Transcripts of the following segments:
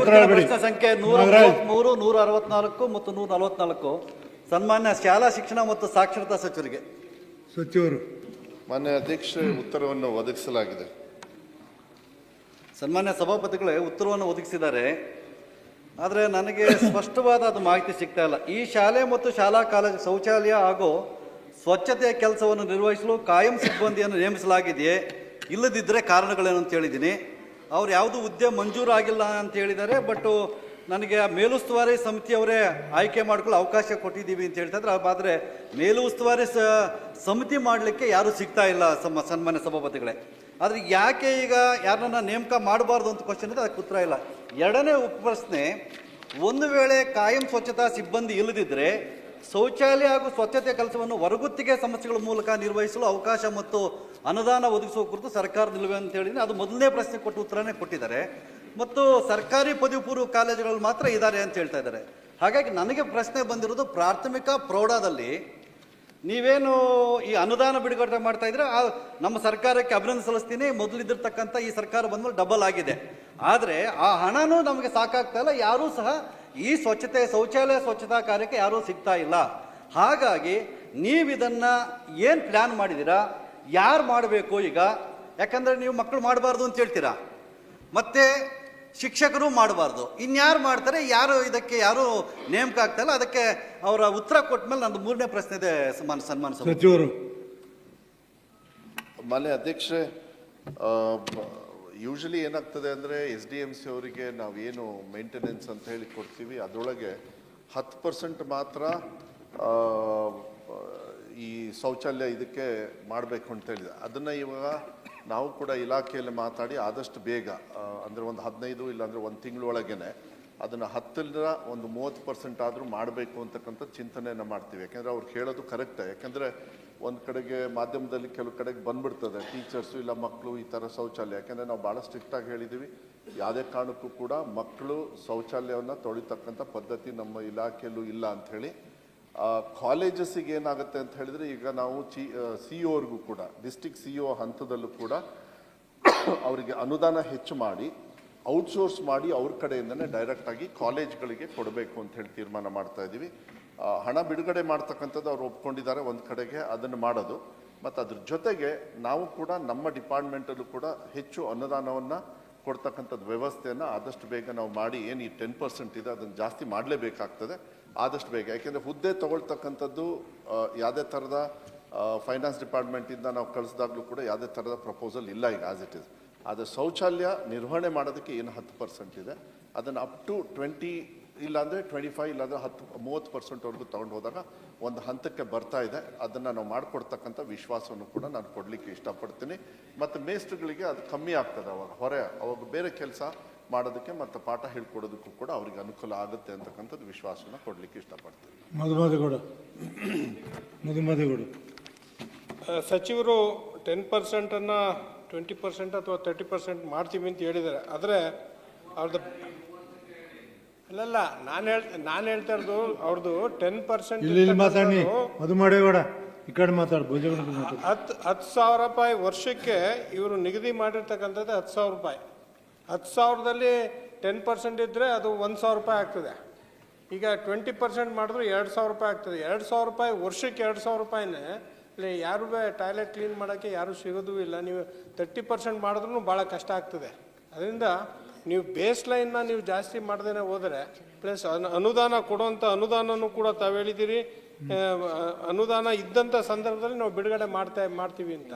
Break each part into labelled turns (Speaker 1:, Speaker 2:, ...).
Speaker 1: ಪ್ರಶ್ನೆ ಸಂಖ್ಯೆ ನೂರ. ಮೂರು ನೂರ ಅರವತ್ನಾಲ್ಕು ಮತ್ತು ನೂರ ನಲವತ್ನಾಲ್ಕು. ಸನ್ಮಾನ್ಯ ಶಾಲಾ ಶಿಕ್ಷಣ ಮತ್ತು ಸಾಕ್ಷರತಾ ಸಚಿವರಿಗೆ.
Speaker 2: ಸಚಿವರು.
Speaker 3: ಮಾನ್ಯ ಅಧ್ಯಕ್ಷ ಉತ್ತರವನ್ನು ಒದಗಿಸಲಾಗಿದೆ.
Speaker 1: ಸನ್ಮಾನ್ಯ ಸಭಾಪತಿಗಳೇ ಉತ್ತರವನ್ನು ಒದಗಿಸಿದ್ದಾರೆ. ಆದರೆ ನನಗೆ ಸ್ಪಷ್ಟವಾದ ಅದು ಮಾಹಿತಿ ಸಿಗ್ತಾ ಇಲ್ಲ. ಈ ಶಾಲೆ ಮತ್ತು ಶಾಲಾ ಕಾಲೇಜು ಶೌಚಾಲಯ ಹಾಗೂ ಸ್ವಚ್ಛತೆಯ ಕೆಲಸವನ್ನು ನಿರ್ವಹಿಸಲು ಕಾಯಂ ಸಿಬ್ಬಂದಿಯನ್ನು ನೇಮಿಸಲಾಗಿದೆಯೇ? ಇಲ್ಲದಿದ್ದರೆ ಕಾರಣಗಳೇನು ಅಂತ ಹೇಳಿದ್ದೀನಿ. ಅವ್ರು ಯಾವುದು ಹುದ್ದೆ ಮಂಜೂರಾಗಿಲ್ಲ ಅಂತ ಹೇಳಿದ್ದಾರೆ ಬಟ್ ನನಗೆ ಆ ಮೇಲುಸ್ತುವಾರಿ ಸಮಿತಿಯವರೇ ಆಯ್ಕೆ ಮಾಡ್ಕೊಳ್ಳೋ ಅವಕಾಶ ಕೊಟ್ಟಿದ್ದೀವಿ ಅಂತ ಹೇಳ್ತಾ ಇದ್ರೆ. ಆದರೆ ಮೇಲುಸ್ತುವಾರಿ ಸಮಿತಿ ಮಾಡಲಿಕ್ಕೆ ಯಾರೂ ಸಿಗ್ತಾ ಇಲ್ಲ ಸಮ, ಸನ್ಮಾನ್ಯ ಸಭಾಪತಿಗಳೇ. ಆದರೆ ಯಾಕೆ ಈಗ ಯಾರನ್ನ ನೇಮಕ ಮಾಡಬಾರ್ದು ಅಂತ ಕ್ವಶನ್ ಇದೆ, ಅದಕ್ಕೆ ಉತ್ತರ ಇಲ್ಲ. ಎರಡನೇ ಉಪಪ್ರಶ್ನೆ ಒಂದು ವೇಳೆ ಕಾಯಂ ಸ್ವಚ್ಛತಾ ಸಿಬ್ಬಂದಿ ಇಲ್ಲದಿದ್ದರೆ ಶೌಚಾಲಯ ಹಾಗೂ ಸ್ವಚ್ಛತೆ ಕೆಲಸವನ್ನು ಹೊರಗುತ್ತಿಗೆ ಸಮಸ್ಯೆಗಳ ಮೂಲಕ ನಿರ್ವಹಿಸಲು ಅವಕಾಶ ಮತ್ತು ಅನುದಾನ ಒದಗಿಸುವ ಕುರಿತು ಸರ್ಕಾರ ನಿಲುವೆ ಅಂತ ಹೇಳಿದ್ರೆ ಅದು ಮೊದಲನೇ ಪ್ರಶ್ನೆ ಕೊಟ್ಟು ಉತ್ತರನೇ ಕೊಟ್ಟಿದ್ದಾರೆ. ಮತ್ತು ಸರ್ಕಾರಿ ಪದವಿ ಪೂರ್ವ ಕಾಲೇಜುಗಳಲ್ಲಿ ಮಾತ್ರ ಇದ್ದಾರೆ ಅಂತ ಹೇಳ್ತಾ ಇದ್ದಾರೆ. ಹಾಗಾಗಿ ನನಗೆ ಪ್ರಶ್ನೆ ಬಂದಿರೋದು ಪ್ರಾಥಮಿಕ ಪ್ರೌಢದಲ್ಲಿ ನೀವೇನು ಈ ಅನುದಾನ ಬಿಡುಗಡೆ ಮಾಡ್ತಾ ಇದ್ರೆ ಆ, ನಮ್ಮ ಸರ್ಕಾರಕ್ಕೆ ಅಭಿನಂದನೆ ಸಲ್ಲಿಸ್ತೀನಿ. ಮೊದಲಿದ್ದಿರ್ತಕ್ಕಂಥ ಈ ಸರ್ಕಾರ ಬಂದ್ಮೇಲೆ ಡಬಲ್ ಆಗಿದೆ. ಆದರೆ ಆ ಹಣನೂ ನಮಗೆ ಸಾಕಾಗ್ತಾ ಇಲ್ಲ. ಯಾರೂ ಸಹ ಈ ಸ್ವಚ್ಛತೆ ಶೌಚಾಲಯ ಸ್ವಚ್ಛತಾ ಕಾರ್ಯಕ್ಕೆ ಯಾರೂ ಸಿಗ್ತಾ ಇಲ್ಲ. ಹಾಗಾಗಿ ನೀವು ಇದನ್ನ ಏನು ಪ್ಲ್ಯಾನ್ ಮಾಡಿದ್ದೀರಾ ಯಾರು ಮಾಡಬೇಕು ಈಗ? ಯಾಕಂದರೆ ನೀವು ಮಕ್ಕಳು ಮಾಡಬಾರ್ದು ಅಂತ ಹೇಳ್ತೀರಾ? ಮತ್ತು ಶಿಕ್ಷಕರು ಮಾಡಬಾರ್ದು. ಇನ್ಯಾರು ಮಾಡ್ತಾರೆ ಯಾರು ಇದಕ್ಕೆ ಯಾರು ನೇಮಕ ಆಗ್ತಾ ಇಲ್ಲ ಅದಕ್ಕೆ ಅವರ ಉತ್ತರ ಕೊಟ್ಟ ಮೇಲೆ ನಂದು ಮೂರನೇ ಪ್ರಶ್ನೆ ಇದೆ ಸನ್ಮಾನ ಸನ್ಮಾನ
Speaker 2: ಸಚಿವರು.
Speaker 3: ಮಾನ್ಯ ಅಧ್ಯಕ್ಷರೇ ಯೂಶಲಿ ಏನಾಗ್ತದೆ ಅಂದರೆ ಎಸ್ ಡಿ ಎಂ ಸಿ ಅವರಿಗೆ ನಾವೇನು ಮೇಂಟೆನೆನ್ಸ್ ಅಂತ ಹೇಳಿ ಕೊಡ್ತೀವಿ, ಅದರೊಳಗೆ ಹತ್ತು ಪರ್ಸೆಂಟ್ ಮಾತ್ರ ಈ ಶೌಚಾಲಯ ಇದಕ್ಕೆ ಮಾಡಬೇಕು ಅಂತ ಹೇಳಿದೆ. ಅದನ್ನು ಇವಾಗ ನಾವು ಕೂಡ ಇಲಾಖೆಯಲ್ಲಿ ಮಾತಾಡಿ ಆದಷ್ಟು ಬೇಗ ಅಂದರೆ ಒಂದು ಹದಿನೈದು ಇಲ್ಲಾಂದರೆ ಒಂದು ತಿಂಗಳೊಳಗೇನೆ ಅದನ್ನು ಹತ್ತರಿಂದ ಒಂದು ಮೂವತ್ತು ಪರ್ಸೆಂಟ್ ಆದರೂ ಮಾಡಬೇಕು ಅಂತಕ್ಕಂಥ ಚಿಂತನೆಯನ್ನು ಮಾಡ್ತೀವಿ. ಯಾಕೆಂದರೆ ಅವ್ರು ಹೇಳೋದು ಕರೆಕ್ಟೇ ಯಾಕೆಂದರೆ ಒಂದು ಕಡೆಗೆ ಮಾಧ್ಯಮದಲ್ಲಿ ಕೆಲವು ಕಡೆಗೆ ಬಂದ್ಬಿಡ್ತದೆ. ಟೀಚರ್ಸು ಇಲ್ಲ ಮಕ್ಕಳು ಈ ಥರ ಶೌಚಾಲಯ. ಯಾಕೆಂದರೆ ನಾವು ಭಾಳ ಸ್ಟ್ರಿಕ್ಟಾಗಿ ಹೇಳಿದ್ದೀವಿ ಯಾವುದೇ ಕಾರಣಕ್ಕೂ ಕೂಡ ಮಕ್ಕಳು ಶೌಚಾಲಯವನ್ನು ತೊಳಿತಕ್ಕಂಥ ಪದ್ಧತಿ ನಮ್ಮ ಇಲಾಖೆಯಲ್ಲೂ ಇಲ್ಲ ಅಂಥೇಳಿ ಕಾಲೇಜಸ್ಸಿಗೆ ಏನಾಗುತ್ತೆ ಅಂತ ಹೇಳಿದರೆ ಈಗ ನಾವು ಚಿ ಸಿ ಒರ್ಗೂ ಕೂಡ ಡಿಸ್ಟಿಕ್ ಸಿ ಒ ಹಂತದಲ್ಲೂ ಕೂಡ ಅವರಿಗೆ ಅನುದಾನ ಹೆಚ್ಚು ಮಾಡಿ ಔಟ್ಸೋರ್ಸ್ ಮಾಡಿ ಅವ್ರ ಕಡೆಯಿಂದನೇ ಡೈರೆಕ್ಟಾಗಿ ಕಾಲೇಜ್ಗಳಿಗೆ ಕೊಡಬೇಕು ಅಂತ ಹೇಳಿ ತೀರ್ಮಾನ ಮಾಡ್ತಾ ಇದ್ದೀವಿ ಹಣ ಬಿಡುಗಡೆ ಮಾಡ್ತಕ್ಕಂಥದ್ದು ಅವ್ರು ಒಪ್ಕೊಂಡಿದ್ದಾರೆ ಒಂದು ಕಡೆಗೆ, ಅದನ್ನು ಮಾಡೋದು. ಮತ್ತು ಅದ್ರ ಜೊತೆಗೆ ನಾವು ಕೂಡ ನಮ್ಮ ಡಿಪಾರ್ಟ್ಮೆಂಟಲ್ಲೂ ಕೂಡ ಹೆಚ್ಚು ಅನುದಾನವನ್ನು ಕೊಡ್ತಕ್ಕಂಥದ್ದು ವ್ಯವಸ್ಥೆಯನ್ನು ಆದಷ್ಟು ಬೇಗ ನಾವು ಮಾಡಿ, ಏನು ಈ ಟೆನ್ ಪರ್ಸೆಂಟ್ ಇದೆ ಅದನ್ನು ಜಾಸ್ತಿ ಮಾಡಲೇಬೇಕಾಗ್ತದೆ, ಆದಷ್ಟು ಬೇಗ. ಯಾಕೆಂದರೆ ಹುದ್ದೆ ತಗೊಳ್ತಕ್ಕಂಥದ್ದು ಯಾವುದೇ ಥರದ ಫೈನಾನ್ಸ್ ಡಿಪಾರ್ಟ್ಮೆಂಟಿಂದ ನಾವು ಕಳಿಸಿದಾಗಲೂ ಕೂಡ ಯಾವುದೇ ಥರದ ಪ್ರಪೋಸಲ್ ಇಲ್ಲ ಈಗ ಆಸ್ ಇಟ್ ಇಸ್ ಆದರೆ ಶೌಚಾಲಯ ನಿರ್ವಹಣೆ ಮಾಡೋದಕ್ಕೆ ಏನು ಹತ್ತು ಪರ್ಸೆಂಟ್ ಇದೆ, ಅದನ್ನು ಅಪ್ ಟು ಟ್ವೆಂಟಿ ಇಲ್ಲಾಂದರೆ ಟ್ವೆಂಟಿ ಫೈವ್ ಇಲ್ಲಾಂದರೆ ಹತ್ತು ಮೂವತ್ತು ಪರ್ಸೆಂಟ್ವರೆಗೂ ತೊಗೊಂಡು ಹೋದಾಗ ಒಂದು ಹಂತಕ್ಕೆ ಬರ್ತಾ ಇದೆ. ಅದನ್ನು ನಾವು ಮಾಡಿಕೊಡ್ತಕ್ಕಂಥ ವಿಶ್ವಾಸವನ್ನು ಕೂಡ ನಾನು ಕೊಡಲಿಕ್ಕೆ ಇಷ್ಟಪಡ್ತೀನಿ. ಮತ್ತು ಮೇಸ್ಟ್ರುಗಳಿಗೆ ಅದು ಕಮ್ಮಿ ಆಗ್ತದೆ ಅವಾಗ. ಹೊರೆ ಅವಾಗ ಬೇರೆ ಕೆಲಸ ಮಾಡೋದಕ್ಕೆ ಮತ್ತು ಪಾಠ ಹೇಳ್ಕೊಡೋದಕ್ಕೂ ಕೂಡ ಅವರಿಗೆ ಅನುಕೂಲ ಆಗುತ್ತೆ ಅಂತಕ್ಕಂಥದ್ದು ವಿಶ್ವಾಸನ ಕೊಡಲಿಕ್ಕೆ ಇಷ್ಟಪಡ್ತೀನಿ.
Speaker 2: ಮಧುಮತಿಗೌಡ
Speaker 4: ಆ, ಸಚಿವರು ಟೆನ್ ಪರ್ಸೆಂಟನ್ನು ಟ್ವೆಂಟಿ ಪರ್ಸೆಂಟ್ ಅಥವಾ ತರ್ಟಿ ಪರ್ಸೆಂಟ್ ಮಾಡ್ತೀವಿ ಅಂತ ಹೇಳಿದ್ದಾರೆ. ಆದರೆ ಅವ್ರದ್ದು ಅಲ್ಲಲ್ಲ ನಾನು ಹೇಳ್ ನಾನು ಹೇಳ್ತಾ ಇರೋದು ಅವ್ರದ್ದು ಟೆನ್ ಪರ್ಸೆಂಟ್
Speaker 2: ಇಲ್ಲಿ ಇಲ್ಲಿ ಮಾತಾಡಿ ಮಧುಮಾಡೇಗೌಡ ಈ ಕಡೆ ಮಾತಾಡು ಮಾತಾಡು.
Speaker 4: ಹತ್ತು ಹತ್ತು ಸಾವಿರ ರೂಪಾಯಿ ವರ್ಷಕ್ಕೆ ಇವರು ನಿಗದಿ ಮಾಡಿರ್ತಕ್ಕಂಥದ್ದು ಹತ್ತು ಸಾವಿರ ರೂಪಾಯಿ. ಹತ್ತು ಸಾವಿರದಲ್ಲಿ ಟೆನ್ ಪರ್ಸೆಂಟ್ ಇದ್ದರೆ ಅದು ಒಂದು ಸಾವಿರ ರೂಪಾಯಿ ಆಗ್ತದೆ. ಈಗ ಟ್ವೆಂಟಿ ಪರ್ಸೆಂಟ್ ಮಾಡಿದ್ರು ಎರಡು ಸಾವಿರ ರೂಪಾಯಿ ಆಗ್ತದೆ. ಎರಡು ಸಾವಿರ ರೂಪಾಯಿ ವರ್ಷಕ್ಕೆ ಎರಡು ಸಾವಿರ ರೂಪಾಯಿನೇ ಇಲ್ಲಿ ಯಾರು ಟಾಯ್ಲೆಟ್ ಕ್ಲೀನ್ ಮಾಡೋಕ್ಕೆ ಯಾರು ಸಿಗೋದು ಇಲ್ಲ. ನೀವು ತರ್ಟಿ ಪರ್ಸೆಂಟ್ ಮಾಡಿದ್ರೂ ಭಾಳ ಕಷ್ಟ ಆಗ್ತದೆ. ಅದರಿಂದ ನೀವು ಬೇಸ್ ಲೈನ್ನ ನೀವು ಜಾಸ್ತಿ ಮಾಡ್ದೇನೆ ಹೋದರೆ ಪ್ಲಸ್ ಅನುದಾನ ಕೊಡುವಂಥ ಅನುದಾನನೂ ಕೂಡ ತಾವು ಹೇಳಿದ್ದೀರಿ. ಅನುದಾನ ಇದ್ದಂಥ ಸಂದರ್ಭದಲ್ಲಿ ನಾವು ಬಿಡುಗಡೆ ಮಾಡ್ತಾ ಮಾಡ್ತೀವಿ ಅಂತ.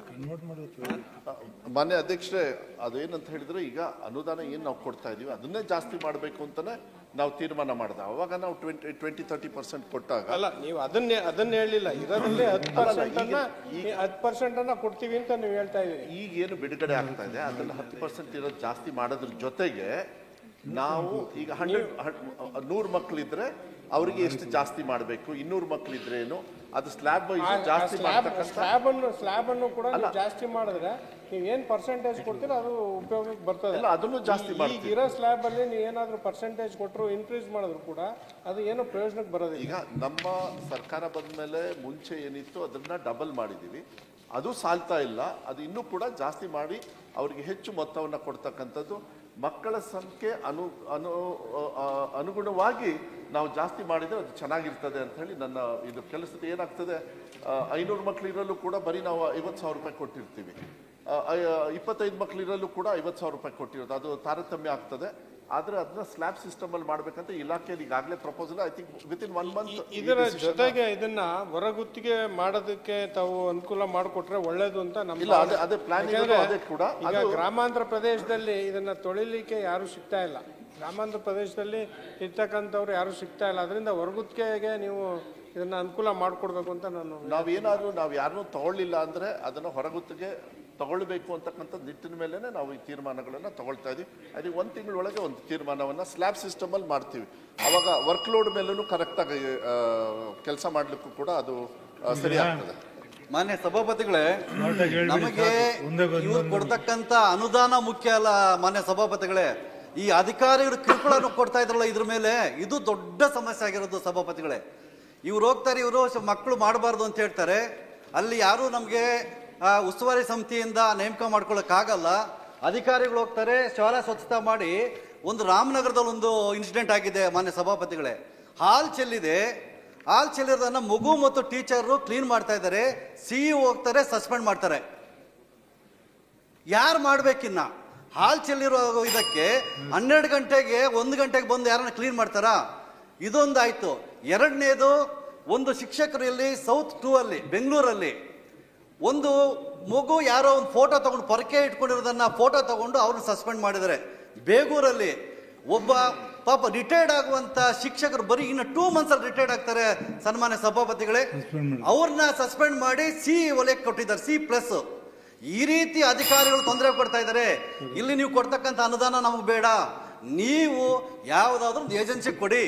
Speaker 3: ಮಾನ್ಯ ಅಧ್ಯಕ್ಷರೇ ಅದೇನಂತ ಹೇಳಿದ್ರೆ ಈಗ ಅನುದಾನ ಏನು ನಾವು ಕೊಡ್ತಾ ಇದೀವಿ ಅದನ್ನೇ ಜಾಸ್ತಿ ಮಾಡಬೇಕು ಅಂತಾನೆ ನಾವು ತೀರ್ಮಾನ ಮಾಡಿದ. ಅವಾಗ ನಾವು ಟ್ವೆಂಟಿ ಟ್ವೆಂಟಿ ತರ್ಟಿ ಪರ್ಸೆಂಟ್ ಕೊಟ್ಟಾಗ
Speaker 4: ಅಲ್ಲ ನೀವು ಅದನ್ನೇ ಅದನ್ನ ಹೇಳಿಲ್ಲ ಇರೋದ್ರಲ್ಲಿ ಹತ್ತು ಪರ್ಸೆಂಟ್ ಅನ್ನ ಹತ್ತು ಪರ್ಸೆಂಟ್ ಅನ್ನ ಕೊಡ್ತೀವಿ ಅಂತ ನೀವು ಹೇಳ್ತಾ ಇದ್ದೀರಿ.
Speaker 3: ಈಗ ಏನು ಬಿಡುಗಡೆ ಆಗ್ತಾ ಇದೆ ಅದನ್ನ ಹತ್ತು ಪರ್ಸೆಂಟ್ ಇರೋದು ಜಾಸ್ತಿ ಮಾಡೋದ್ರ ಜೊತೆಗೆ ನಾವು ಈಗ ಹಂಡ್ರೆಡ್ ನೂರು ಮಕ್ಕಳಿದ್ರೆ ಅವರಿಗೆ ಎಷ್ಟು ಜಾಸ್ತಿ ಮಾಡಬೇಕು ಇನ್ನೂರು ಮಕ್ಕಳಿದ್ರೆ ಏನು ಅದು ಸ್ಲ್ಯಾಬ್ ಜಾಸ್ತಿ
Speaker 4: ಸ್ಲ್ಯಾಬ್ ಅನ್ನು ಸ್ಲ್ಯಾಬ್ ಅನ್ನು ಕೂಡ ಜಾಸ್ತಿ ಮಾಡಿದ್ರೆ ನೀವು ಏನ್ ಪರ್ಸೆಂಟೇಜ್ ಕೊಡ್ತೀರ ಅದು ಉಪಯೋಗಕ್ಕೆ ಬರ್ತದೆ.
Speaker 3: ಇಲ್ಲ, ಅದನ್ನು ಜಾಸ್ತಿ ಮಾಡ್ತೀವಿ.
Speaker 4: ಈಗ ಇರೋ ಸ್ಲ್ಯಾಬ್ ಅಲ್ಲಿ ನೀವು ಏನಾದರೂ ಪರ್ಸೆಂಟೇಜ್ ಕೊಟ್ಟರು ಇನ್ಕ್ರೀಸ್ ಮಾಡಿದ್ರು ಕೂಡ ಅದು ಏನು ಪ್ರಯೋಜನಕ್ಕೆ ಬರೋದಿಲ್ಲ.
Speaker 3: ಈಗ ನಮ್ಮ ಸರ್ಕಾರ ಬಂದ ಮೇಲೆ ಮುಂಚೆ ಏನಿತ್ತು ಅದನ್ನ ಡಬಲ್ ಮಾಡಿದ್ದೀವಿ ಅದು ಸಾಲ್ತಾ ಇಲ್ಲ ಅದು ಇನ್ನೂ ಕೂಡ ಜಾಸ್ತಿ ಮಾಡಿ ಅವರಿಗೆ ಹೆಚ್ಚು ಮೊತ್ತವನ್ನು ಕೊಡ್ತಕ್ಕಂಥದ್ದು. ಮಕ್ಕಳ ಸಂಖ್ಯೆ ಅನು ಅನು ಆ, ಅನುಗುಣವಾಗಿ ನಾವು ಜಾಸ್ತಿ ಮಾಡಿದರೆ ಅದು ಚೆನ್ನಾಗಿರ್ತದೆ ಅಂತ ಹೇಳಿ ನನ್ನ ಇದು ಕೆಲಸದ ಏನಾಗ್ತದೆ ಐನೂರು ಮಕ್ಕಳಿರಲು ಕೂಡ ಬರೀ ನಾವು ಐವತ್ತು ಸಾವಿರ ರೂಪಾಯಿ ಕೊಟ್ಟಿರ್ತೀವಿ. ಇಪ್ಪತ್ತೈದು ಮಕ್ಕಳಿರಲ್ಲೂ ಕೂಡ ಐವತ್ತು ಸಾವಿರ ರೂಪಾಯಿ ಕೊಟ್ಟಿರೋದು. ಅದು ತಾರತಮ್ಯ ಆಗ್ತದೆ. ಆದರೆ ಅದನ್ನ ಸ್ಲ್ಯಾಬ್ ಸಿಸ್ಟಮ್ ಅಲ್ಲಿ ಮಾಡ್ಬೇಕಂತ ಇಲಾಖೆಯಲ್ಲಿ ಈಗಾಗಲೇ proposal I think within one month
Speaker 4: ಇದರ ಜೊತೆಗೆ ಇದನ್ನ ಹೊರಗುತ್ತಿಗೆ ಮಾಡೋದಕ್ಕೆ ತಾವು ಅನುಕೂಲ ಮಾಡಿಕೊಟ್ರೆ ಒಳ್ಳೇದು ಅಂತ ನಮ್ಮ
Speaker 3: ಇಲ್ಲ ಅದೇ ಅದೇ ಪ್ಲಾನ್ ಅದೇ ಕೂಡ.
Speaker 4: ಈಗ ಗ್ರಾಮಾಂತರ ಪ್ರದೇಶದಲ್ಲಿ ಇದನ್ನ ತೊಳಿಲಿಕ್ಕೆ ಯಾರು ಸಿಗ್ತಾ ಇಲ್ಲ. ಗ್ರಾಮಾಂತರ ಪ್ರದೇಶದಲ್ಲಿ ಇರ್ತಕ್ಕಂಥವ್ರು ಯಾರು ಸಿಗ್ತಾ ಇಲ್ಲ. ಅದರಿಂದ ಹೊರಗುತ್ತಿಗೆಗೆ ನೀವು ಇದನ್ನ ಅನುಕೂಲ ಮಾಡಿಕೊಡ್ಬೇಕು ಅಂತ ನಾನು
Speaker 3: ನಾವೇನಾದ್ರೂ ನಾವು ಯಾರನ್ನೂ ತಗೊಳ್ಳಿಲ್ಲ ಅಂದ್ರೆ ಅದನ್ನ ಹೊರಗುತ್ತಿಗೆ ತಗೊಳ್ಬೇಕು ಅಂತಕ್ಕಂಥ ನಿಟ್ಟಿನ ಮೇಲೇ ನಾವು ಈ ತೀರ್ಮಾನಗಳನ್ನ ತಗೊಳ್ತಾ ಇದೀವಿ. ಅದಕ್ಕೆ ಒಂದು ತಿಂಗಳೊಳಗೆ ಒಂದು ತೀರ್ಮಾನವನ್ನ ಸ್ಲ್ಯಾಬ್ ಸಿಸ್ಟಮ್ ಅಲ್ಲಿ ಮಾಡ್ತೀವಿ. ಅವಾಗ ವರ್ಕ್ ಲೋಡ್ ಮೇಲೂ ಕರೆಕ್ಟಾಗಿ ಕೆಲಸ ಮಾಡ್ಲಿಕ್ಕೂ ಕೂಡ ಅದು ಸರಿ ಆಗ್ತದೆ.
Speaker 1: ಮಾನ್ಯ ಸಭಾಪತಿಗಳೇ ನಮಗೆ ಇವ್ರು
Speaker 2: ಒಂದು
Speaker 1: ಕೊಡ್ತಕ್ಕಂತ ಅನುದಾನ ಮುಖ್ಯ ಅಲ್ಲ ಮಾನ್ಯ ಸಭಾಪತಿಗಳೇ. ಈ ಅಧಿಕಾರಿಗಳು ಕಿರುಕುಳನ್ನು ಕೊಡ್ತಾ ಇದ್ರಲ್ಲ ಇದ್ರ ಮೇಲೆ ಇದು ದೊಡ್ಡ ಸಮಸ್ಯೆ ಆಗಿರೋದು ಸಭಾಪತಿಗಳೇ. ಇವ್ರು ಹೋಗ್ತಾರೆ ಇವರು ಮಕ್ಕಳು ಮಾಡಬಾರ್ದು ಅಂತ ಹೇಳ್ತಾರೆ. ಅಲ್ಲಿ ಯಾರು ನಮಗೆ ಉಸ್ತುವಾರಿ ಸಮಿತಿಯಿಂದ ನೇಮಕ ಮಾಡ್ಕೊಳ್ಳೋಕ್ಕಾಗಲ್ಲ ಅಧಿಕಾರಿಗಳು ಹೋಗ್ತಾರೆ, ಶಾಲಾ ಸ್ವಚ್ಛತಾ ಮಾಡಿ, ಒಂದು ರಾಮನಗರದಲ್ಲಿ ಒಂದು ಇನ್ಸಿಡೆಂಟ್ ಆಗಿದೆ ಮಾನ್ಯ ಸಭಾಪತಿಗಳೇ. ಹಾಲ್ ಚೆಲ್ಲಿದೆ, ಹಾಲ್ ಚೆಲ್ಲಿರೋದನ್ನ ಮಗು ಮತ್ತು ಟೀಚರು ಕ್ಲೀನ್ ಮಾಡ್ತಾ ಇದ್ದಾರೆ, ಸಿ ಹೋಗ್ತಾರೆ, ಸಸ್ಪೆಂಡ್ ಮಾಡ್ತಾರೆ. ಯಾರು ಮಾಡ್ಬೇಕಿನ್ನ? ಹಾಲ್ ಚೆಲ್ಲಿರೋ ಇದಕ್ಕೆ ಹನ್ನೆರಡು ಗಂಟೆಗೆ ಒಂದು ಗಂಟೆಗೆ ಬಂದು ಯಾರನ್ನ ಕ್ಲೀನ್ ಮಾಡ್ತಾರಾ? ಇದೊಂದಾಯ್ತು. ಎರಡನೇದು, ಒಂದು ಶಿಕ್ಷಕರು ಇಲ್ಲಿ ಸೌತ್ ಟೂ ಅಲ್ಲಿ ಬೆಂಗಳೂರಲ್ಲಿ ಒಂದು ಮಗು ಯಾರೋ ಒಂದು ಫೋಟೋ ತಗೊಂಡು ಪೊರಕೆ ಇಟ್ಕೊಂಡಿರೋದನ್ನ ಫೋಟೋ ತಗೊಂಡು ಅವ್ರನ್ನ ಸಸ್ಪೆಂಡ್ ಮಾಡಿದ್ದಾರೆ. ಬೇಗೂರಲ್ಲಿ ಒಬ್ಬ ಪಾಪ ರಿಟೈರ್ಡ್ ಆಗುವಂತ ಶಿಕ್ಷಕರು ಬರೀ ಇನ್ನು ಟೂ ಮಂತ್ಸ್ ಅಲ್ಲಿ ರಿಟೈರ್ಡ್ ಆಗ್ತಾರೆ ಸನ್ಮಾನ್ಯ ಸಭಾಪತಿಗಳೇ. ಅವ್ರನ್ನ ಸಸ್ಪೆಂಡ್ ಮಾಡಿ ಸಿ ವಲಯಕ್ಕೆ ಕೊಟ್ಟಿದ್ದಾರೆ ಸಿ ಪ್ಲಸ್ ಈ ರೀತಿ ಅಧಿಕಾರಿಗಳು ತೊಂದರೆ ಕೊಡ್ತಾ ಇದ್ದಾರೆ. ಇಲ್ಲಿ ನೀವು ಕೊಡ್ತಕ್ಕಂಥ ಅನುದಾನ ನಮಗೆ ಬೇಡ. ನೀವು ಯಾವುದಾದ್ರೂ ಒಂದು ಏಜೆನ್ಸಿ ಕೊಡಿ.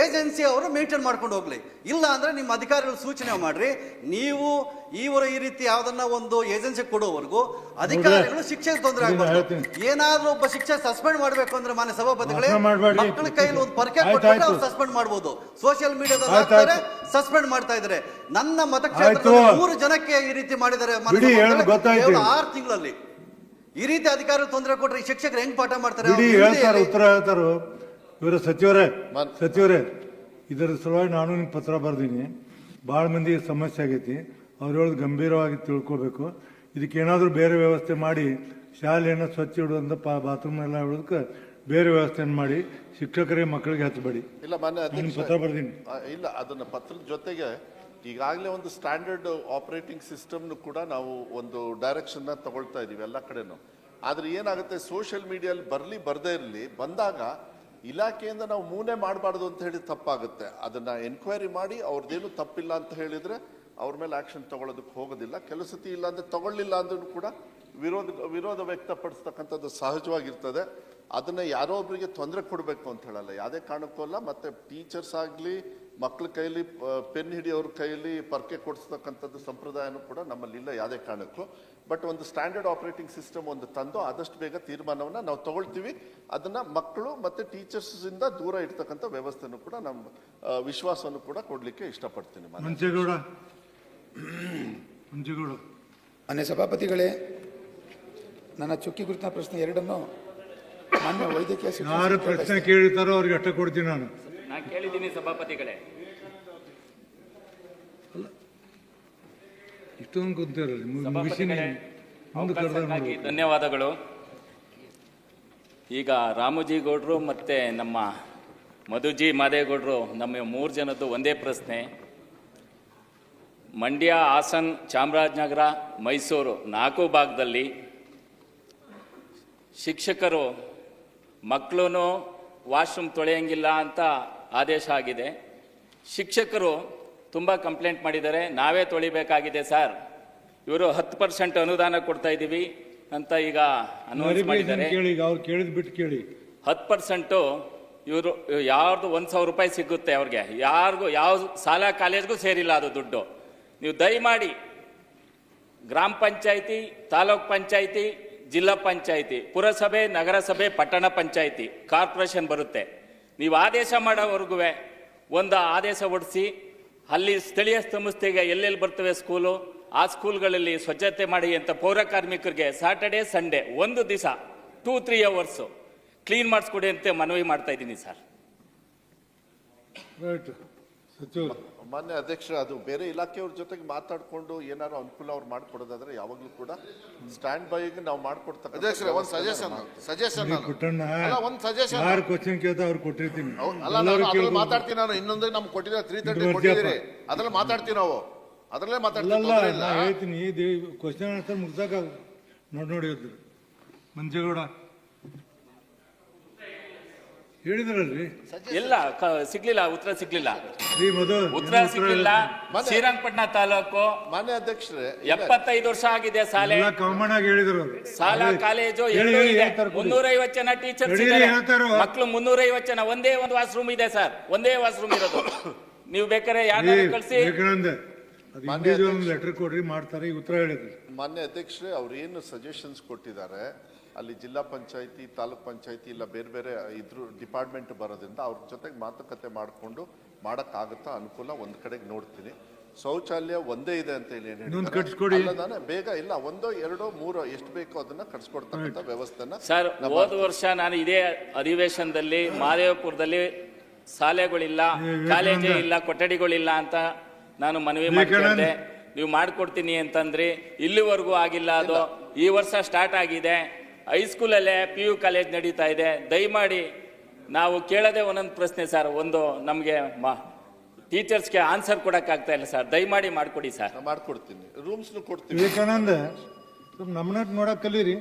Speaker 1: ಏಜೆನ್ಸಿ ಅವರು ಮೇಂಟೈನ್ ಮಾಡ್ಕೊಂಡು ಹೋಗ್ಲಿ. ಇಲ್ಲ ಅಂದ್ರೆ ನಿಮ್ಮ ಅಧಿಕಾರಿಗಳು ಸೂಚನೆ ಮಾಡ್ರಿ. ನೀವು ಈವರು ಈ ರೀತಿ ಯಾವ್ದನ್ನ ಒಂದು ಏಜೆನ್ಸಿ ಕೊಡುವವರೆಗೂ ಅಧಿಕಾರಿಗಳು ಶಿಕ್ಷೆ ತೊಂದರೆ ಆಗ್ಬಾರ್ದು. ಏನಾದ್ರು ಒಬ್ಬ ಶಿಕ್ಷೆ ಸಸ್ಪೆಂಡ್ ಮಾಡ್ಬೇಕು ಅಂದ್ರೆ ಮಾನ್ಯ ಸಭಾಪತಿಗಳೇ ಮಕ್ಕಳ ಕೈಯಲ್ಲಿ ಒಂದು ಪರಕೆ ಕೊಟ್ಟರೆ. ಅವ್ರು ಸಸ್ಪೆಂಡ್ ಮಾಡ್ಬೋದು. ಸೋಷಿಯಲ್ ಮೀಡಿಯಾದಲ್ಲಿ ಹಾಕ್ತಾರೆ ಸಸ್ಪೆಂಡ್ ಮಾಡ್ತಾ ಇದ್ದಾರೆ. ನನ್ನ ಮತಕ್ಷೇತ್ರದಲ್ಲಿ ಮೂರು ಜನಕ್ಕೆ ಈ ರೀತಿ ಮಾಡಿದ್ದಾರೆ ಆರು ತಿಂಗಳಲ್ಲಿ. ಈ ರೀತಿ ಅಧಿಕಾರಿಗಳು ತೊಂದರೆ ಕೊಟ್ರೆ ಈ ಶಿಕ್ಷಕರು ಹೆಂಗ್ ಪಾಠ ಮಾಡ್ತಾರೆ?
Speaker 2: ಇವರು ಸಚಿವರೇ
Speaker 3: ಮನ್-
Speaker 2: ಸಚಿವರೇ ಇದರ ಸಲುವಾಗಿ ನಾನು ನಿಮ್ಗೆ ಪತ್ರ ಬರ್ದೀನಿ. ಭಾಳ ಮಂದಿಗೆ ಸಮಸ್ಯೆ ಆಗೈತಿ. ಅವ್ರು ಹೇಳೋದು ಗಂಭೀರವಾಗಿ ತಿಳ್ಕೊಬೇಕು. ಇದಕ್ಕೆ ಏನಾದರೂ ಬೇರೆ ವ್ಯವಸ್ಥೆ ಮಾಡಿ ಶಾಲೆಯನ್ನು ಸ್ವಚ್ಛ ಇಡುವಂಥ ಪಾ ಬಾತ್ರೂಮ್ ಎಲ್ಲ ಇಡೋದಕ್ಕೆ ಬೇರೆ ವ್ಯವಸ್ಥೆಯನ್ನು ಮಾಡಿ ಶಿಕ್ಷಕರಿಗೆ ಮಕ್ಕಳಿಗೆ ಹಚ್ಚಬೇಡಿ
Speaker 3: ಇಲ್ಲ ಮಾನ್ಯ ಅಧ್ಯಕ್ಷ
Speaker 2: ಪತ್ರ ಬರ್ದೀನಿ.
Speaker 3: ಇಲ್ಲ ಅದನ್ನ ಪತ್ರದ ಜೊತೆಗೆ ಈಗಾಗಲೇ ಒಂದು ಸ್ಟ್ಯಾಂಡರ್ಡ್ ಆಪರೇಟಿಂಗ್ ಸಿಸ್ಟಮ್ನು ಕೂಡ ನಾವು ಒಂದು ಡೈರೆಕ್ಷನ್ನ ತಗೊಳ್ತಾ ಇದೀವಿ ಎಲ್ಲ ಕಡೆನೂ. ಆದ್ರೆ ಏನಾಗುತ್ತೆ ಸೋಷಿಯಲ್ ಮೀಡಿಯಲ್ಲಿ ಬರಲಿ ಬರದೇ ಇರಲಿ ಬಂದಾಗ ಇಲಾಖೆಯಿಂದ ನಾವು ಮೂನೆ ಮಾಡಬಾರ್ದು ಅಂತ ಹೇಳಿ ತಪ್ಪಾಗುತ್ತೆ. ಅದನ್ನ ಎನ್ಕ್ವೈರಿ ಮಾಡಿ ಅವ್ರದ್ದೇನು ತಪ್ಪಿಲ್ಲ ಅಂತ ಹೇಳಿದ್ರೆ ಅವ್ರ ಮೇಲೆ ಆಕ್ಷನ್ ತಗೊಳ್ಳೋದಕ್ಕೆ ಹೋಗೋದಿಲ್ಲ. ಕೆಲವು ಸತಿ ಇಲ್ಲ ಅಂದ್ರೆ ತಗೊಳ್ಳಿಲ್ಲ ಅಂದ್ರೂ ಕೂಡ ವಿರೋಧ ವಿರೋಧ ವ್ಯಕ್ತಪಡಿಸ್ತಕ್ಕಂಥದ್ದು ಸಹಜವಾಗಿರ್ತದೆ. ಅದನ್ನ ಯಾರೋ ಒಬ್ಬರಿಗೆ ತೊಂದರೆ ಕೊಡಬೇಕು ಅಂತ ಹೇಳಲ್ಲ. ಯಾವುದೇ ಕಾರಣಕ್ಕೂ ಅಲ್ಲ. ಮತ್ತೆ ಟೀಚರ್ಸ್ ಆಗಲಿ ಮಕ್ಕಳ ಕೈಲಿ ಪೆನ್ ಹಿಡಿಯೋರ ಕೈಲಿ ಪರ್ಕೆ ಕೊಡಿಸ್ತಕ್ಕಂಥದ್ದು ಸಂಪ್ರದಾಯನೂ ಕೂಡ ನಮ್ಮಲ್ಲಿ ಇಲ್ಲ ಯಾವುದೇ ಕಾರಣಕ್ಕೂ. ಬಟ್ ಒಂದು ಸ್ಟ್ಯಾಂಡರ್ಡ್ ಆಪರೇಟಿಂಗ್ ಸಿಸ್ಟಮ್ ಒಂದು ತಂದು ಆದಷ್ಟು ಬೇಗ ತೀರ್ಮಾನವನ್ನು ನಾವು ತಗೊಳ್ತೀವಿ. ಅದನ್ನ ಮಕ್ಕಳು ಮತ್ತೆ ಟೀಚರ್ಸ್ ಇಂದ ದೂರ ಇರ್ತಕ್ಕಂಥ ವ್ಯವಸ್ಥೆನೂ ಕೂಡ ನಮ್ಮ ವಿಶ್ವಾಸವನ್ನು ಕೂಡ ಕೊಡ್ಲಿಕ್ಕೆ ಇಷ್ಟಪಡ್ತೀನಿ ಮಾನ್ಯ
Speaker 5: ಸಭಾಪತಿಗಳೇ ನನ್ನ ಚುಕ್ಕಿ ಗುರುತಿನ ಪ್ರಶ್ನೆ ಎರಡನ್ನು ಮಾನ್ಯ ವೈದ್ಯಕೀಯ ಶಿಕ್ಷಣ
Speaker 2: ಯಾರು ಪ್ರಶ್ನೆ ಕೇಳಿತಾರೋ ಅವ್ರಿಗೆ ಅಷ್ಟೇ ಕೊಡ್ತೀನಿ ನಾನು.
Speaker 6: ನಾನು ಕೇಳಿದ್ದೀನಿ ಸಭಾಪತಿಗಳೇ.
Speaker 2: ಇಷ್ಟೊಂದು
Speaker 6: ಗೊತ್ತಿರಲಿ
Speaker 2: ಮುಂದೆ ಕರೆದ
Speaker 6: ಧನ್ಯವಾದಗಳು. ಈಗ ರಾಮುಜಿ ಗೌಡ್ರು ಮತ್ತೆ ನಮ್ಮ ಮಧುಜಿ ಮಾದೇಗೌಡರು ನಮ್ಮ ಮೂರು ಜನದ್ದು ಒಂದೇ ಪ್ರಶ್ನೆ. ಮಂಡ್ಯ ಹಾಸನ್ ಚಾಮರಾಜನಗರ ಮೈಸೂರು ನಾಲ್ಕು ಭಾಗದಲ್ಲಿ ಶಿಕ್ಷಕರು ಮಕ್ಕಳು ವಾಶ್ರೂಮ್ ತೊಳೆಯಂಗಿಲ್ಲ ಅಂತ ಆದೇಶ ಆಗಿದೆ. ಶಿಕ್ಷಕರು ತುಂಬ ಕಂಪ್ಲೇಂಟ್ ಮಾಡಿದ್ದಾರೆ. ನಾವೇ ತೊಳಿಬೇಕಾಗಿದೆ ಸರ್. ಇವರು ಹತ್ತು ಪರ್ಸೆಂಟ್ ಅನುದಾನ ಕೊಡ್ತಾ ಇದ್ದೀವಿ ಅಂತ ಈಗ ಅನೌನ್ಸ್ ಮಾಡಿದ್ದಾರೆ.
Speaker 2: ಕೇಳಿ.
Speaker 6: ಹತ್ತು ಪರ್ಸೆಂಟು ಇವರು ಯಾರ್ದು ಒಂದು ಸಾವಿರ ರೂಪಾಯಿ ಸಿಗುತ್ತೆ ಅವ್ರಿಗೆ. ಯಾರಿಗೂ ಯಾವ ಶಾಲಾ ಕಾಲೇಜ್ಗೂ ಸೇರಿಲ್ಲ ಅದು ದುಡ್ಡು. ನೀವು ದಯಮಾಡಿ ಗ್ರಾಮ ಪಂಚಾಯಿತಿ ತಾಲೂಕ್ ಪಂಚಾಯಿತಿ ಜಿಲ್ಲಾ ಪಂಚಾಯಿತಿ, ಪುರಸಭೆ, ನಗರಸಭೆ, ಪಟ್ಟಣ ಪಂಚಾಯಿತಿ, ಕಾರ್ಪೊರೇಷನ್ ಬರುತ್ತೆ. ನೀವು ಆದೇಶ ಮಾಡೋವರೆಗೂ ಒಂದು ಆದೇಶ ಹೊಡಿಸಿ, ಅಲ್ಲಿ ಸ್ಥಳೀಯ ಸಂಸ್ಥೆಗೆ ಎಲ್ಲೆಲ್ಲಿ ಬರ್ತವೆ ಸ್ಕೂಲು ಆ ಸ್ಕೂಲ್ಗಳಲ್ಲಿ ಸ್ವಚ್ಛತೆ ಮಾಡಿ ಅಂತ ಪೌರ ಕಾರ್ಮಿಕರಿಗೆ ಸಾಟರ್ಡೆ ಸಂಡೇ ಒಂದು ದಿವಸ ಟೂ ತ್ರೀ ಅವರ್ಸು ಕ್ಲೀನ್ ಮಾಡಿಸ್ಕೊಡಿ ಅಂತ ಮನವಿ ಮಾಡ್ತಾ ಇದ್ದೀನಿ ಸರ್.
Speaker 2: ಸಚಿವರು
Speaker 3: ಮಾನ್ಯ ಅಧ್ಯಕ್ಷ ಅದು ಬೇರೆ ಇಲಾಖೆಯವ್ರ ಜೊತೆಗೆ ಮಾತಾಡ್ಕೊಂಡು ಏನಾದ್ರು ಅನುಕೂಲ ಅವ್ರು ಮಾಡ್ಕೊಡೋದಾದ್ರೆ ಯಾವಾಗ್ಲೂ ಕೂಡ ಸ್ಟ್ಯಾಂಡ್ ಬೈಗೆ ನಾವು ಮಾಡ್ಕೊಡ್ತಕ್ಕ
Speaker 7: ಅಧ್ಯಕ್ಷರೇ ಒಂದು ಸಜೆಷನ್ ಸಜೆಷನ್
Speaker 2: ಪುಟ್ಟಣ್ಣ
Speaker 7: ಅಲ್ಲ ಒಂದು ಸಜೆಷನ್
Speaker 2: ಯಾರು ಕ್ವಶನ್ ಕೇಳ್ತಾ ಅವ್ರು ಕೊಟ್ಟಿರ್ತೀನಿ.
Speaker 7: ಅಲ್ಲ ನಾನು ಅದ್ರಲ್ಲಿ ಮಾತಾಡ್ತೀನಿ ನಾನು. ಇನ್ನೊಂದು ನಮ್ಗೆ ಕೊಟ್ಟಿದ್ರೆ ತ್ರೀ ತರ್ಟಿ ಕೊಟ್ಟಿದ್ದೀರಿ. ಅದ್ರಲ್ಲಿ ಮಾತಾಡ್ತೀವಿ ನಾವು. ಅದ್ರಲ್ಲೇ ಮಾತಾಡ್ತೀವಿ
Speaker 2: ಹೇಳ್ತೀನಿ ಕ್ವಶನ್ ಆನ್ಸರ್ ಮುಗ್ದಾಗ ನೋಡಿ ನೋಡಿ ಮಂಜೇಗೌಡ ಹೇಳಿದ್ರಲ್ರಿ?
Speaker 6: ಇಲ್ಲ ಕ- ಸಿಗ್ಲಿಲ್ಲ ಉತ್ತರ ಸಿಗ್ಲಿಲ್ಲ.
Speaker 2: ಈ
Speaker 6: ಉತ್ತರ ಸಿಗ್ಲಿಲ್ಲ. ಶ್ರೀರಂಗಪಟ್ಟಣ ತಾಲೂಕು
Speaker 3: ಮಾನ್ಯ ಅಧ್ಯಕ್ಷರೇ
Speaker 6: ಎಪ್ಪತ್ತೈದು ವರ್ಷ ಆಗಿದೆ ಶಾಲೆ.
Speaker 2: ಎಲ್ಲ ಕಾಮನ್ ಆಗಿ ಹೇಳಿದ್ರು ಅವ್ರು.
Speaker 6: ಶಾಲಾ ಕಾಲೇಜು
Speaker 2: ಹೇಳಿ,
Speaker 6: ಎರಡು
Speaker 2: ಹೇಳಿ,
Speaker 6: ಇದೆ.
Speaker 2: ಹೇಳ್ತಾರೆ ಕೊಡಿ.
Speaker 6: ಮುನ್ನೂರೈವತ್ತು ಜನ ಟೀಚರ್ಸ್ ಇದ್ದಾರೆ.
Speaker 2: ಹೇಳ್ತಾರೆ.
Speaker 6: ಮಕ್ಕಳು ಮುನ್ನೂರೈವತ್ತು ಜನ ಒಂದೇ ಒಂದು ವಾಶ್ರೂಮ್ ಇದೆ ಸರ್. ಒಂದೇ ವಾಶ್ರೂಮ್ ಇರೋದು. ನೀವು ಬೇಕಾದ್ರೆ ಯಾರನ್ನಾರು
Speaker 2: ಏ,
Speaker 6: ಕಳಿಸಿ.
Speaker 2: ವಿವೇಕಾನಂದ ಅದು ಇಂಡಿವಿಜುವಲ್ ಲೆಟರ್ ಕೊಡ್ರಿ ಮಾಡ್ತಾರೆ ಈ ಉತ್ತರ ಹೇಳಿದ್ರು.
Speaker 3: ಮಾನ್ಯ ಅಧ್ಯಕ್ಷರೇ ಅವ್ರು ಏನು ಸಜೆಷನ್ಸ್ ಕೊಟ್ಟಿದ್ದಾರೆ ಅಲ್ಲಿ ಜಿಲ್ಲಾ ಪಂಚಾಯಿತಿ ತಾಲೂಕ್ ಪಂಚಾಯಿತಿ ಇಲ್ಲ ಬೇರೆ ಬೇರೆ ಇದ್ರ ಡಿಪಾರ್ಟ್ಮೆಂಟ್ ಬರೋದ್ರಿಂದ ಅವ್ರ ಜೊತೆಗೆ ಮಾತುಕತೆ ಮಾಡಿಕೊಂಡು ಮಾಡೋಕ್ಕಾಗುತ್ತಾ ಅನುಕೂಲ ಒಂದು ಕಡೆಗೆ ನೋಡ್ತೀನಿ. ಶೌಚಾಲಯ ಒಂದೇ ಇದೆ ಅಂತ ಹೇಳಿ ಬೇಗ ಇಲ್ಲ ಒಂದೋ ಎರಡೋ ಮೂರೋ ಎಷ್ಟು ಬೇಕೋ ಅದನ್ನ ಕಟ್ಸ್ಕೊಡ್ತಕ್ಕಂಥ ವ್ಯವಸ್ಥೆನ
Speaker 6: ಸರ್ ಹೋದ ವರ್ಷ ನಾನು ಇದೇ ಅಧಿವೇಶನದಲ್ಲಿ ಮಹದೇವಪುರದಲ್ಲಿ ಶಾಲೆಗಳಿಲ್ಲ ಕಾಲೇಜೇ ಇಲ್ಲ ಕೊಠಡಿಗಳಿಲ್ಲ ಅಂತ ನಾನು ಮನವಿ ಮಾಡ್ಕೊಂಡೆ ನೀವು ಮಾಡ್ಕೊಡ್ತೀನಿ ಅಂತಂದ್ರಿ ಇಲ್ಲಿವರೆಗೂ ಆಗಿಲ್ಲ ಅದು. ಈ ವರ್ಷ ಸ್ಟಾರ್ಟ್ ಆಗಿದೆ. ಹೈಸ್ಕೂಲಲ್ಲೇ ಪಿ ಯು ಕಾಲೇಜ್ ನಡೀತಾ ಇದೆ. ದಯಮಾಡಿ ನಾವು ಕೇಳೋದೇ ಒಂದೊಂದು ಪ್ರಶ್ನೆ ಸರ್ ಒಂದು ನಮಗೆ ಟೀಚರ್ಸ್ಗೆ ಆನ್ಸರ್ ಕೊಡೋಕ್ಕಾಗ್ತಾ ಇಲ್ಲ ಸರ್. ದಯಮಾಡಿ ಮಾಡಿಕೊಡಿ ಸರ್.
Speaker 3: ನಾನು ಮಾಡ್ಕೊಡ್ತೀನಿ ರೂಮ್ಸ್ನು ಕೊಡ್ತೀನಿ.
Speaker 2: ವಿವೇಕಾನಂದ ಸ್ವಲ್ಪ ನಮ್ಮನ್ನ ನೋಡಕ್ಕೆ ಕಲೀರಿ.